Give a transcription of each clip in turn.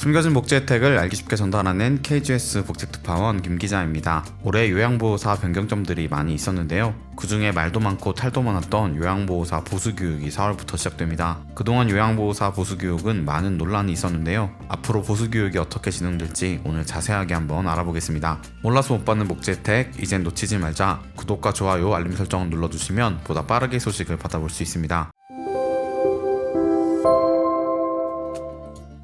숨겨진 복지 혜택을 알기 쉽게 전달하는 KGS 복지특파원 김 기자입니다. 올해 요양보호사 변경점들이 많이 있었는데요. 그 중에 말도 많고 탈도 많았던 요양보호사 보수교육이 4월부터 시작됩니다. 그동안 요양보호사 보수교육은 많은 논란이 있었는데요. 앞으로 보수교육이 어떻게 진행될지 오늘 자세하게 한번 알아보겠습니다. 몰라서 못 받는 복지 혜택, 이젠 놓치지 말자. 구독과 좋아요, 알림 설정을 눌러주시면 보다 빠르게 소식을 받아볼 수 있습니다.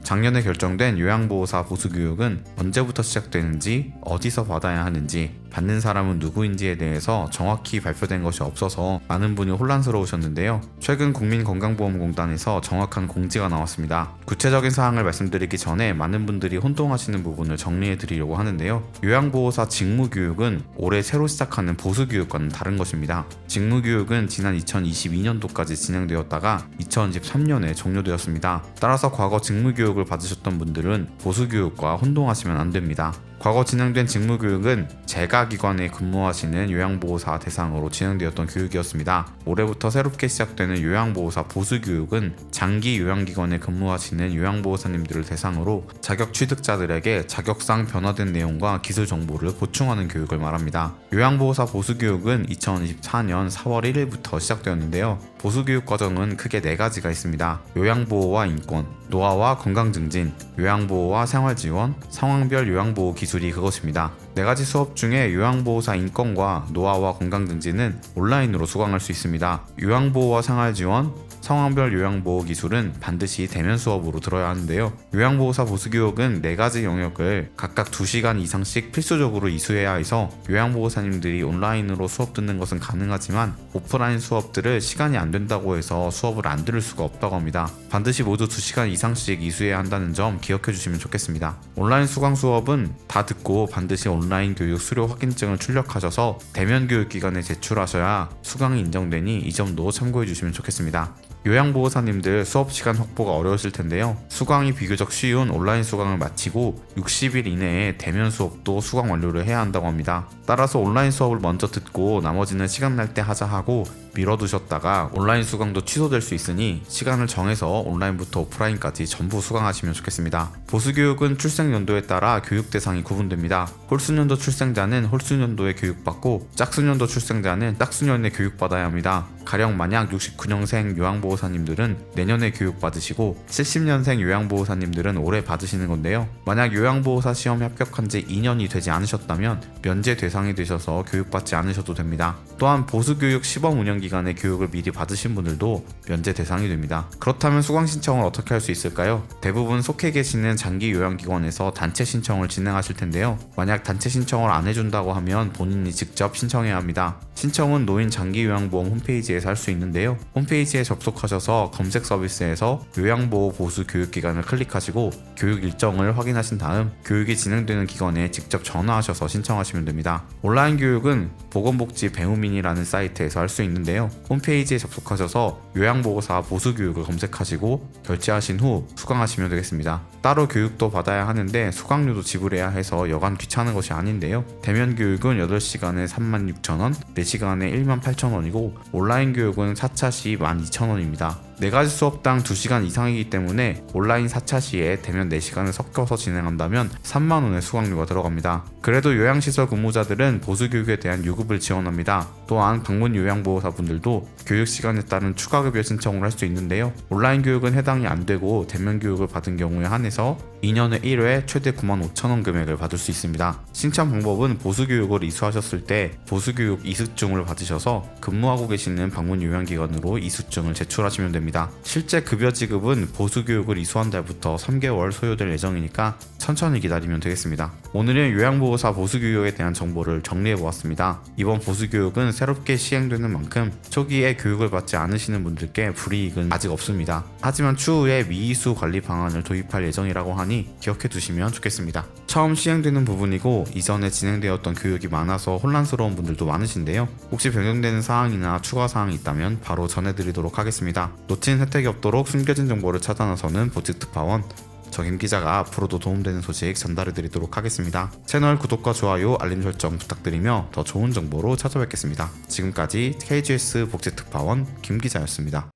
작년에 결정된 요양보호사 보수교육은 언제부터 시작되는지, 어디서 받아야 하는지, 받는 사람은 누구인지에 대해서 정확히 발표된 것이 없어서 많은 분이 혼란스러우셨는데요. 최근 국민건강보험공단에서 정확한 공지가 나왔습니다. 구체적인 사항을 말씀드리기 전에 많은 분들이 혼동하시는 부분을 정리해 드리려고 하는데요. 요양보호사 직무교육은 올해 새로 시작하는 보수교육과는 다른 것입니다. 직무교육은 지난 2022년도까지 진행되었다가 2023년에 종료되었습니다. 따라서 과거 직무교육을 받으셨던 분들은 보수교육과 혼동하시면 안 됩니다. 과거 진행된 직무교육은 재가기관에 근무하시는 요양보호사 대상으로 진행되었던 교육이었습니다. 올해부터 새롭게 시작되는 요양보호사 보수교육은 장기 요양기관에 근무하시는 요양보호사님들을 대상으로 자격 취득자들에게 자격상 변화된 내용과 기술 정보를 보충하는 교육을 말합니다. 요양보호사 보수교육은 2024년 4월 1일부터 시작되었는데요. 보수교육 과정은 크게 네 가지가 있습니다. 요양보호와 인권, 노화와 건강 증진, 요양보호와 생활지원, 상황별 요양보호 기술 이 그것입니다. 네 가지 수업 중에 요양보호사 인권과 노화와 건강 증진은 온라인으로 수강할 수 있습니다. 요양보호와 생활지원, 상황별 요양보호 기술은 반드시 대면 수업으로 들어야 하는데요. 요양보호사 보수교육은 네 가지 영역을 각각 2시간 이상씩 필수적으로 이수해야 해서 요양보호사님들이 온라인으로 수업 듣는 것은 가능하지만 오프라인 수업들을 시간이 안 된다고 해서 수업을 안 들을 수가 없다고 합니다. 반드시 모두 2시간 이상씩 이수해야 한다는 점 기억해 주시면 좋겠습니다. 온라인 수강 수업은 다 듣고 반드시 온라인 교육 수료 확인증을 출력하셔서 대면 교육 기관에 제출하셔야 수강이 인정되니 이 점도 참고해 주시면 좋겠습니다. 요양보호사님들 수업 시간 확보가 어려우실 텐데요. 수강이 비교적 쉬운 온라인 수강을 마치고 60일 이내에 대면 수업도 수강 완료를 해야 한다고 합니다. 따라서 온라인 수업을 먼저 듣고 나머지는 시간 날 때 하자 하고 미뤄두셨다가 온라인 수강도 취소될 수 있으니 시간을 정해서 온라인부터 오프라인까지 전부 수강하시면 좋겠습니다. 보수교육은 출생 연도에 따라 교육 대상이 구분됩니다. 홀수년도 출생자는 홀수년도에 교육받고 짝수년도 출생자는 짝수년에 교육받아야 합니다. 가령 만약 69년생 요양보호사님들은 내년에 교육받으시고 70년생 요양보호사님들은 올해 받으시는 건데요. 만약 요양보호사 시험 합격한 지 2년이 되지 않으셨다면 면제 대상이 되셔서 교육받지 않으셔도 됩니다. 또한 보수교육 시범 운영 기 간에 교육을 미리 받으신 분들도 면제 대상이 됩니다. 그렇다면 수강 신청을 어떻게 할 수 있을까요? 대부분 속해 계시는 장기 요양기관에서 단체 신청을 진행하실 텐데요. 만약 단체 신청을 안 해준다고 하면 본인이 직접 신청해야 합니다. 신청은 노인 장기 요양보험 홈페이지에서 할 수 있는데요. 홈페이지에 접속하셔서 검색 서비스에서 요양보호 보수 교육기관을 클릭하시고 교육 일정을 확인하신 다음 교육이 진행되는 기관에 직접 전화하셔서 신청하시면 됩니다. 온라인 교육은 보건복지 배우민이라는 사이트에서 할 수 있는데요. 홈페이지에 접속하셔서 요양보호사 보수 교육을 검색하시고 결제하신 후 수강하시면 되겠습니다. 따로 교육도 받아야 하는데 수강료도 지불해야 해서 여간 귀찮은 것이 아닌데요. 대면 교육은 8시간에 36,000원, 4시간에 18,000원이고 온라인 교육은 4차 시 12,000원입니다. 4가지 수업당 2시간 이상이기 때문에 온라인 4차 시에 대면 4시간을 섞여서 진행한다면 3만원의 수강료가 들어갑니다. 그래도 요양시설 근무자들은 보수교육에 대한 유급을 지원합니다. 또한 방문 요양보호사분들도 교육시간에 따른 추가급여 신청을 할 수 있는데요. 온라인 교육은 해당이 안 되고 대면 교육을 받은 경우에 한해서 2년에 1회 최대 9만 5천원 금액을 받을 수 있습니다. 신청 방법은 보수교육을 이수하셨을 때 보수교육 이수증을 받으셔서 근무하고 계시는 방문 요양기관으로 이수증을 제출하시면 됩니다. 실제 급여 지급은 보수 교육을 이수한 달부터 3개월 소요될 예정이니까 천천히 기다리면 되겠습니다. 오늘은 요양보호사 보수 교육에 대한 정보를 정리해 보았습니다. 이번 보수 교육은 새롭게 시행되는 만큼 초기에 교육을 받지 않으시는 분들께 불이익은 아직 없습니다. 하지만 추후에 미이수 관리 방안을 도입할 예정이라고 하니 기억해 두시면 좋겠습니다. 처음 시행되는 부분이고 이전에 진행되었던 교육이 많아서 혼란스러운 분들도 많으신데요. 혹시 변경되는 사항이나 추가 사항이 있다면 바로 전해드리도록 하겠습니다. 놓친 혜택이 없도록 숨겨진 정보를 찾아 나서는 보직 특파원 저김 기자가 앞으로도 도움되는 소식 전달해드리도록 하겠습니다. 채널 구독과 좋아요, 알림 설정 부탁드리며 더 좋은 정보로 찾아뵙겠습니다. 지금까지 KGS 복지특파원 김 기자였습니다.